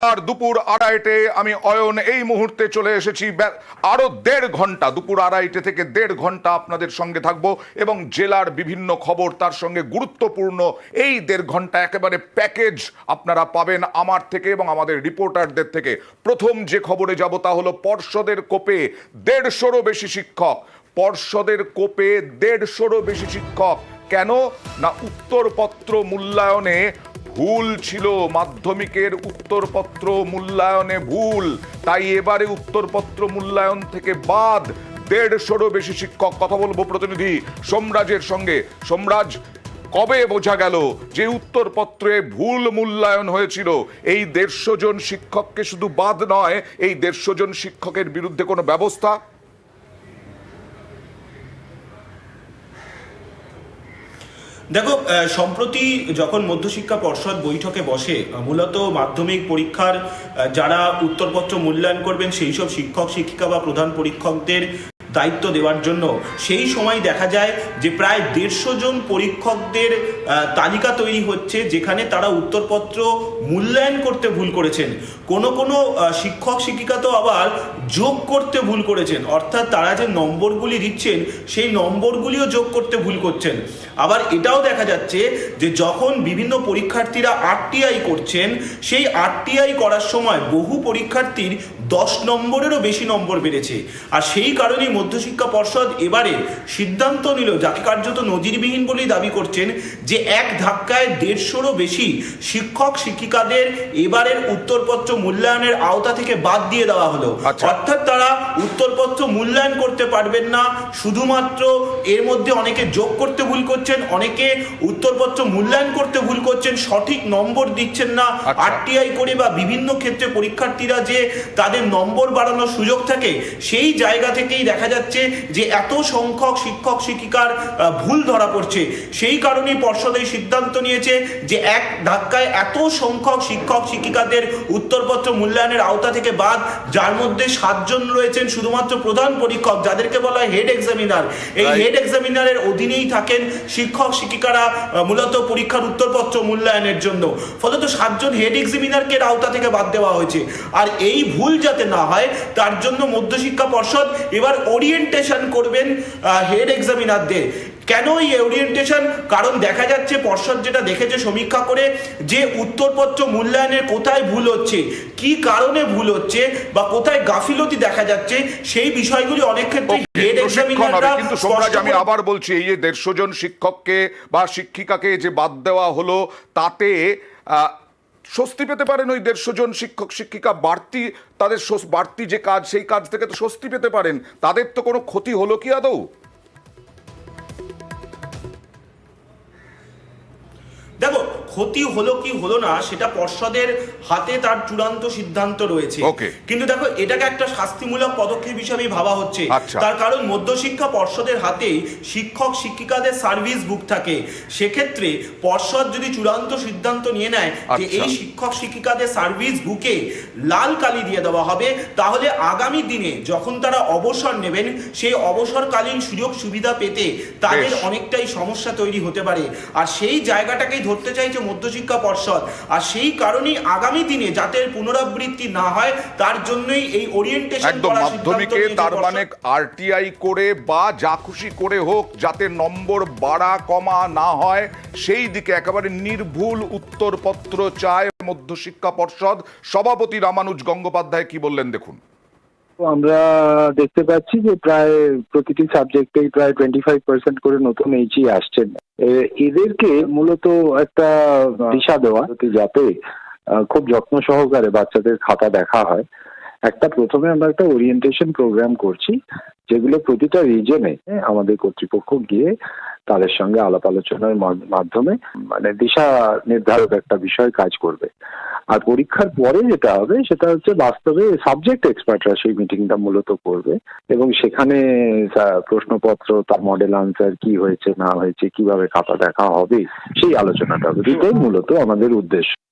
আর দুপুর আড়াইটে আমি অয়ন এই মুহূর্তে চলে এসেছি। ব্যা- আরও দেড় ঘণ্টা, দুপুর আড়াইটে থেকে দেড় ঘণ্টা আপনাদের সঙ্গে থাকব এবং জেলার বিভিন্ন খবর তার সঙ্গে গুরুত্বপূর্ণ এই দেড় ঘণ্টা একেবারে প্যাকেজ আপনারা পাবেন আমার থেকে এবং আমাদের রিপোর্টারদের থেকে। প্রথম যে খবরে যাব তা হলো পর্ষদের কোপে দেড়শোরও বেশি শিক্ষক। পর্ষদের কোপে দেড়শোরও বেশি শিক্ষক। কেন? না উত্তরপত্র মূল্যায়নে ভুল ছিল মাধ্যমিকের উত্তরপত্র মূল্যায়নে ভুল, তাই এবারে উত্তরপত্র মূল্যায়ন থেকে বাদ। দেড়শোরও বেশি শিক্ষক, কথা বলব প্রতিনিধি, সোমরাজের সঙ্গে। সোমরাজ, কবে বোঝা গেল যে উত্তরপত্রে ভুল মূল্যায়ন হয়েছিল? এই দেড়শো জন শিক্ষককে শুধু বাদ নয়, এই দেড়শো জন শিক্ষকের বিরুদ্ধে কোনো ব্যবস্থা? দেখো সম্প্রতি যখন মধ্যশিক্ষা পর্ষদ বৈঠকে বসে মূলত মাধ্যমিক পরীক্ষার যারা উত্তরপত্র মূল্যায়ন করবেন, সেই সব শিক্ষক, শিক্ষিকা বা প্রধান পরীক্ষকদের দায়িত্ব দেওয়ার জন্য। সেই সময় দেখা যায় যে প্রায় দেড়শো জন পরীক্ষকদের তালিকা তৈরি হচ্ছে যেখানে তারা উত্তরপত্র মূল্যায়ন করতে ভুল করেছেন। কোনো কোনো শিক্ষক শিক্ষিকা তো আবার যোগ করতে ভুল করেছেন। অর্থাৎ তারা যে নম্বরগুলি দিচ্ছেন, সেই নম্বরগুলিও যোগ করতে ভুল করছেন। আবার এটাও দেখা যাচ্ছে যে যখন বিভিন্ন পরীক্ষার্থীরা আরটিআই করছেন, সেই আরটিআই করার সময় বহু পরীক্ষার্থীর দশ নম্বরেরও বেশি নম্বর বেড়েছে। আর সেই কারণেই মধ্যশিক্ষা পর্ষদ এবারে সিদ্ধান্ত নিল যাকে কার্যত নজিরবিহীন বলেই দাবি করছেন যে এক ধাক্কায় দেড়শোরও বেশি শিক্ষক শিক্ষিকাদের এবারের উত্তরপত্র মূল্যায়নের আওতা থেকে বাদ দিয়ে দেওয়া হলো আচ্ছা। অর্থাৎ তারা উত্তরপত্র মূল্যায়ন করতে পারবেন না শুধুমাত্র এর মধ্যে অনেকে যোগ করতে ভুল করছেন অনেকে উত্তরপত্র মূল্যায়ন করতে ভুল করছেন সঠিক নম্বর দিচ্ছেন না আচ্ছা। আরটিআই করে বা বিভিন্ন ক্ষেত্রে পরীক্ষার্থীরা যে তাদের নম্বর বাড়ানোর সুযোগ থাকে সেই জায়গা থেকেই দেখা যাচ্ছে যে এত সংখ্যক শিক্ষক শিক্ষিকার ভুল ধরা পড়ছে। সেই কারণেই পর্ষদ এই সিদ্ধান্ত নিয়েছে যে এক ধাক্কায় এত সংখ্যক শিক্ষক শিক্ষিকাদের উত্তরপত্র মূল্যায়নের আওতা থেকে বাদ যার মধ্যে সাতজন রয়েছেন শুধুমাত্র প্রধান পরীক্ষক যাদেরকে বলা হয় হেড এক্সামিনার। এই হেড এক্সামিনারের অধীনেই থাকেন শিক্ষক শিক্ষিকারা মূলত পরীক্ষার উত্তরপত্র মূল্যায়নের জন্য। ফলত সাতজন হেড এক্সামিনারকে আওতা থেকে বাদ দেওয়া হয়েছে। আর এই ভুল যাতে না হয় তার জন্য মধ্যশিক্ষা পর্ষদ এবার ওরিয়েন্টেশন করবেন হেড এক্সামিনারদের কেন এই ওরিয়েন্টেশন কারণ দেখা যাচ্ছে পর্ষদ যেটা দেখেছে সমীক্ষা করে যে উত্তরপত্র মূল্যায়নের কোথায় ভুল হচ্ছে কি কারণে ভুল হচ্ছে বা কোথায় গাফিলতি দেখা যাচ্ছে সেই বিষয়গুলি অনেক ক্ষেত্রে কিন্তু সোমরাজ আমি আবার বলছি এই যে দেড়শো জন শিক্ষককে বা শিক্ষিকাকে যে বাদ দেওয়া হলো তাতে স্বস্তি পেতে পারেন ওই দেড়শো জন শিক্ষক, শিক্ষিকা। বাড়তি তাদের বাড়তি যে কাজ, সেই কাজ থেকে তো স্বস্তি পেতে পারেন। তাদের তো কোনো ক্ষতি হলো কি আদৌ? ক্ষতি হলো কি হলো না সেটা পর্ষদের হাতে তার চূড়ান্ত সিদ্ধান্ত রয়েছে। কিন্তু দেখো এটাকে একটা শাস্তিমূলক পদক্ষেপ হিসেবেই ভাবা হচ্ছে। আচ্ছা। তার কারণ মধ্যশিক্ষা পর্ষদের হাতেই শিক্ষক শিক্ষিকাদের সার্ভিস বুক থাকে। সেক্ষেত্রে পর্ষদ যদি চূড়ান্ত সিদ্ধান্ত নিয়ে নেয় যে আচ্ছা। এই শিক্ষক শিক্ষিকাদের সার্ভিস বুকে লাল কালি দিয়ে দেওয়া হবে তাহলে আগামী দিনে যখন তারা অবসর নেবেন সেই অবসরকালীন সুযোগ সুবিধা পেতে তাদের অনেকটাই সমস্যা তৈরি হতে পারে। আর সেই জায়গাটাকেই ধরতে চাইছে মধ্যশিক্ষা পর্ষদ। আর সেই কারণেই আগামী দিনে যাতে পুনরাবৃত্তি না হয় তার জন্যই এই ওরিয়েন্টেশন একদম মাধ্যমিকে তার মানে আরটিআই করে বা যা খুশি করে হোক যাতে নম্বর বাড়া কমা না হয় সেই দিকে একেবারে নির্ভুল উত্তরপত্র চায় মধ্যশিক্ষা পর্ষদ। সভাপতি রামানুজ গঙ্গোপাধ্যায় কি বললেন দেখুন। আমরা দেখতে পাচ্ছি যে প্রায় প্রতিটি সাবজেক্টেই প্রায় টোয়েন্টি ফাইভ পার্সেন্ট করে নতুন এইচই আসছেন এদেরকে মূলত একটা দিশা দেওয়া যাতে খুব যত্ন সহকারে বাচ্চাদের খাতা দেখা হয়। একটা প্রথমে আমরা একটা ওরিয়েন্টেশন প্রোগ্রাম করছি, যেগুলো প্রতিটা রিজনে আমাদের কর্তৃপক্ষ গিয়ে তাদের সঙ্গে আলাপ আলোচনার মাধ্যমে মানে দিশা নির্ধারক একটা বিষয় কাজ করবে। আর পরীক্ষার পরে যেটা হবে সেটা হচ্ছে বাস্তবে সাবজেক্ট এক্সপার্টরা সেই মিটিংটা মূলত করবে এবং সেখানে প্রশ্নপত্র তার মডেল আনসার কি হয়েছে না হয়েছে কীভাবে খাতা দেখা হবে সেই আলোচনাটা হবে। দুটোই মূলত আমাদের উদ্দেশ্য।